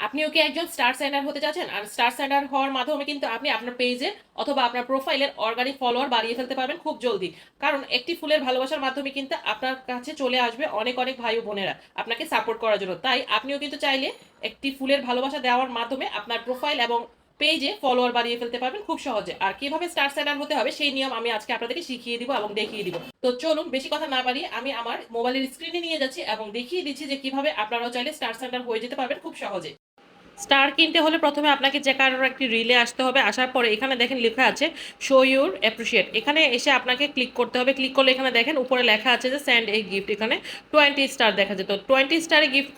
আপনিও কি একজন স্টার সেন্ডার হতে চাচ্ছেন, আর স্টার সেন্ডার হওয়ার মাধ্যমে কিন্তু আপনি আপনার পেজে অথবা আপনার প্রোফাইলের অর্গানিক ফলোয়ার বাড়িয়ে ফেলতে পারবেন খুব জলদি। কারণ একটি ফুলের ভালোবাসার মাধ্যমে কিন্তু আপনার কাছে চলে আসবে অনেক অনেক ভাই ও বোনেরা আপনাকে সাপোর্ট করার জন্য। তাই আপনিও কিন্তু চাইলে একটি ফুলের ভালোবাসা দেওয়ার মাধ্যমে আপনার প্রোফাইল এবং পেজে ফলোয়ার বাড়িয়ে ফেলতে পারবেন খুব সহজে। আর কীভাবে স্টার সেন্ডার হতে হবে সেই নিয়ম আমি আজকে আপনাদেরকে শিখিয়ে দিব এবং দেখিয়ে দিব। তো চলুন, বেশি কথা না বাড়িয়ে আমি আমার মোবাইলের স্ক্রিনে নিয়ে যাচ্ছি এবং দেখিয়ে দিচ্ছি যে কীভাবে আপনারাও চাইলে স্টার সেন্টার হয়ে যেতে পারবেন খুব সহজে। স্টার কিনতে হলে প্রথমে আপনাকে যে কারোর একটি রিলে আসতে হবে, আসার পরে এখানে দেখেন লেখা আছে শো ইউর অ্যাপ্রিসিয়েট এখানে এসে আপনাকে ক্লিক করতে হবে, ক্লিক করলে এখানে দেখেন উপরে লেখা আছে যে স্যান্ড এই গিফট এখানে টোয়েন্টি স্টার দেখা যেত টোয়েন্টি স্টারে গিফট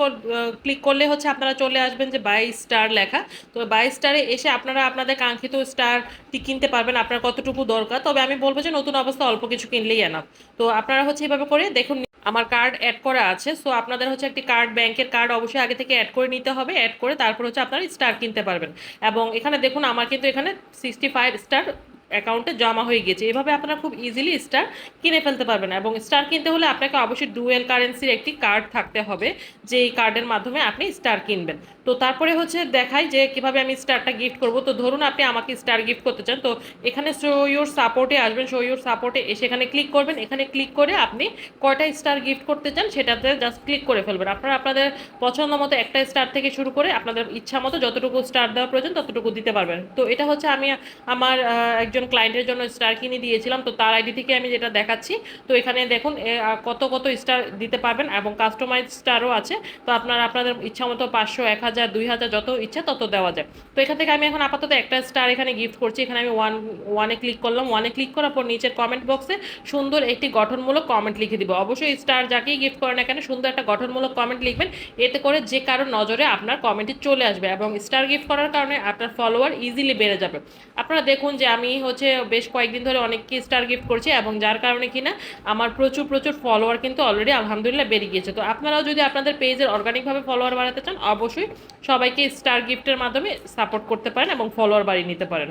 ক্লিক করলে হচ্ছে আপনারা চলে আসবেন যে বাই স্টার লেখা। তো বাই স্টারে এসে আপনারা আপনাদের কাঙ্ক্ষিত স্টারটি কিনতে পারবেন, আপনার কতটুকু দরকার। তবে আমি বলব যে, নতুন অবস্থা অল্প কিছু কিনলেই এনাফ তো আপনারা হচ্ছে এভাবে করে দেখুন আমার কার্ড অ্যাড করা আছে সো আপনাদের হচ্ছে একটি কার্ড ব্যাংকের কার্ড অবশ্যই আগে থেকে অ্যাড করে নিতে হবে অ্যাড করে তারপর হচ্ছে আপনারা স্টার কিনতে পারবেন। এবং এখানে দেখুন, আমার কিন্তু এখানে সিক্সটি ফাইভ স্টার অ্যাকাউন্টে জমা হয়ে গেছে এভাবে আপনারা খুব ইজিলি স্টার কিনে ফেলতে পারবেন এবং স্টার কিনতে হলে আপনাকে অবশ্যই ডুয়েল কারেন্সির একটি কার্ড থাকতে হবে যে এই কার্ডের মাধ্যমে আপনি স্টার কিনবেন। তো তারপরে হচ্ছে দেখাই যে কীভাবে আমি স্টারটা গিফট করব। তো ধরুন আপনি আমাকে স্টার গিফট করতে চান তো এখানে শো ইউর সাপোর্টে আসবেন শো ইউর সাপোর্টে এসে এখানে ক্লিক করবেন। এখানে ক্লিক করে আপনি কয়টা স্টার গিফট করতে চান সেটাতে জাস্ট ক্লিক করে ফেলবেন। আপনারা আপনাদের পছন্দ মতো একটা স্টার থেকে শুরু করে আপনাদের ইচ্ছা মতো যতটুকু স্টার দেওয়া প্রয়োজন ততটুকু দিতে পারবেন। তো এটা হচ্ছে আমি আমার আহ, একজন ক্লায়েন্টের জন্য স্টার কিনে দিয়েছিলাম, তো তার আইডি থেকে আমি যেটা দেখাচ্ছি, তো এখানে দেখুন কত কত স্টার দিতে পারবেন এবং কাস্টমাইজ স্টারও আছে, তো আপনারা, আপনাদের ইচ্ছা মতো পাঁচশো, এক হাজার, দুই হাজার, যত ইচ্ছা তত দেওয়া যায়। তো এখান থেকে আমি এখন আপাতত একটা স্টার এখানে গিফট করছি, এখানে আমি ওয়ান ওয়ানে ক্লিক করলাম ওয়ানে ক্লিক করার পর নিচের কমেন্ট বক্সে সুন্দর একটি গঠনমূলক কমেন্ট লিখে দিব। অবশ্যই স্টার যাকেই গিফট করেন না কেন, সুন্দর একটা গঠনমূলক কমেন্ট লিখবেন, এতে করে যে কারোর নজরে আপনার কমেন্টটি চলে আসবে এবং স্টার গিফট করার কারণে আপনার ফলোয়ার ইজিলি বেড়ে যাবে। আপনারা দেখুন যে আমি হচ্ছে বেশ কয়েকদিন ধরে অনেককে স্টার গিফট করছে এবং যার কারণে কিনা আমার প্রচুর প্রচুর ফলোয়ার কিন্তু অলরেডি আলহামদুলিল্লাহ বেড়ে গিয়েছে। তো আপনারাও যদি আপনাদের পেজের অর্গানিকভাবে ফলোয়ার বাড়াতে চান, অবশ্যই সবাইকে স্টার গিফটের মাধ্যমে সাপোর্ট করতে পারেন এবং ফলোয়ার বাড়িয়ে নিতে পারেন।